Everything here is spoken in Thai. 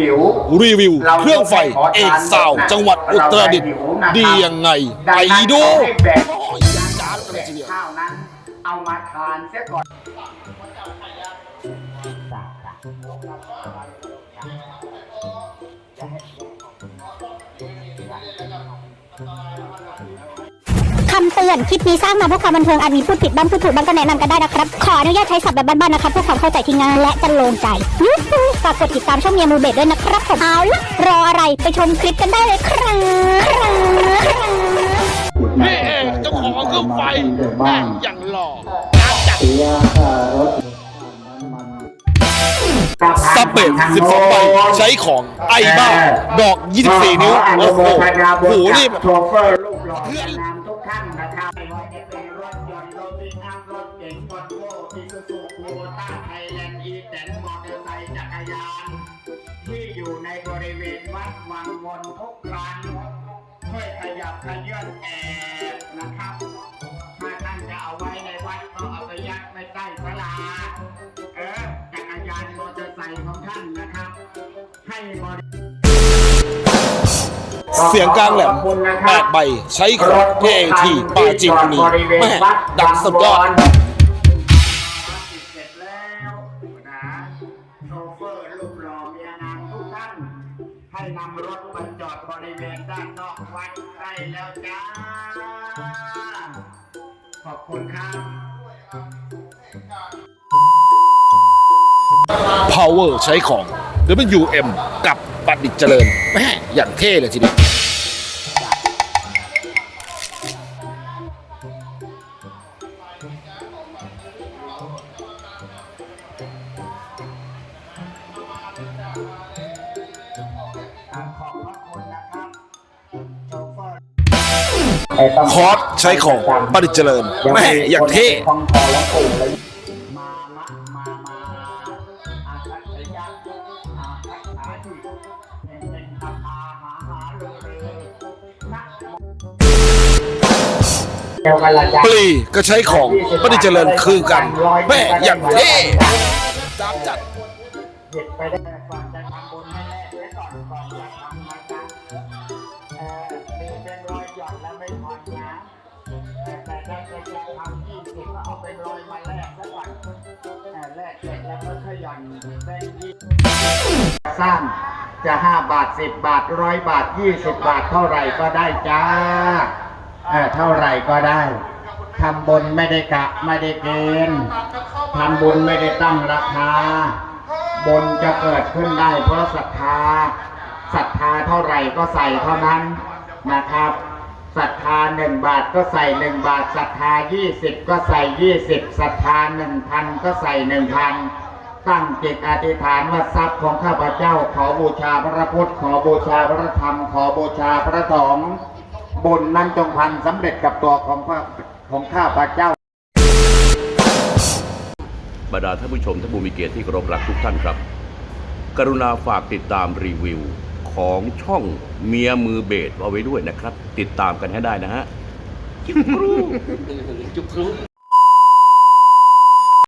หิวรีวิว เครื่องไฟเอกสาว จังหวัดอุตรดิตถ์ดียังไง ไปดูดังนั้นขอให้แบ่งโอ้ยจ้าบกันเลยทีเดียวข้าวนั้น เอามาทานเสียก่อน คำเตือน คลิปนี้สร้างมาเพื่อความบันเทิงอาจมีพูดผิดบ้างพูดถูกบ้างก็แนะนำกันได้นะครับ ขออนุญาตใช้ศัพท์แบบบ้านๆนะครับเพื่อความเข้าใจที่ง่ายและจะโลงใจยูฮูฝากกดติดตามช่องเมียมูเบดด้วยนะครับผมเอาละรออะไรไปชมคลิปกันได้เลยครับครับนี่เองเจ้าของเครื่องไฟแม่งอย่างหล่อน้ำจัดสเปด12ใบใช้ของไอ้บ้าดอก 24 นิ้ว โอ้โหโหนี่แบบโชเฟอร์รูปหล่อแนะนำ ท่านนะครับไม่ว่าจะเป็นรถยนต์รถปิกอัพรถเก๋งวอนโก้อิซูซูคูโบต้าไทยแลนด์อีแตนมอเตอร์ไซค์จักรยาน ที่อยู่ในบริเวณวัดวังวนทุกร้านช่วยขยับขยื่นแอบนะครับ ถ้าท่านจะเอาไว้ใน เสียงกลางแหลม8ใบ ใช้ของเททีปาจีนบุรีแม่ดังสุดยอดเสร็จแล้วนะโชเฟอร์รูปหล่อเมียนางทุกท่านให้นำรถมาจอดบริเวณด้านนอกวัดได้แล้วจ้า ขอบคุณครับ Power ใช้ของ WM กับ บัตรดิจเจริญแม่อย่างเท่เลยทีเดียวคอร์สใช้ของบัตรดิจเจริญแม่อย่างเท่ ปลีก็ใช้ของบัตรดิจเจริญคือกันแม่อย่างเท่ตามจัดหยิบไปได้ก่อนจะทำบุญให้แม่ไว้ก่อนก่อนจะทำนะจ๊ะเออมีเป็นรอยหย่อนแล้วไม่ผ่อนนะแต่แต่ถ้าจะจะทำยี่สิบก็เอาเป็นรอยมาแลกซะก่อนเออแลกเสร็จแล้วก็ขย่อนแบงค์ยี่สร้างจะห้าบาทสิบบาทร้อยบาทยี่สิบบาทเท่าไหร่ก็ได้จ้าเออเท่าไหร่ก็ได้ทำบุญไม่ได้กะไม่ได้เกณฑ์ทำบุญไม่ได้ตั้งราคาบุญจะเกิดขึ้นได้เพราะศรัทธาศรัทธาเท่าไหร่ก็ใส่เท่านั้นนะครับศรัทธาหนึ่งบาทก็ใส่หนึ่งบาทศรัทธายี่สิบก็ใส่ยี่สิบศรัทธาหนึ่งพันก็ใส่หนึ่งพันตั้งจิตอธิษฐานว่าทรัพย์ของข้าพเจ้าขอบูชาพระพุทธขอบูชาพระธรรม ขอบูชาพระสงฆ์ บุญนั้นจงพันสำเร็จกับตัวของพระของข้าพเจ้า บรรดาท่านผู้ชมท่านผู้มีเกียรติที่เคารพรักทุกท่านครับ กรุณาฝากติดตามรีวิวของช่องเมียมือเบสเอาไว้ด้วยนะครับ ติดตามกันให้ได้นะฮะ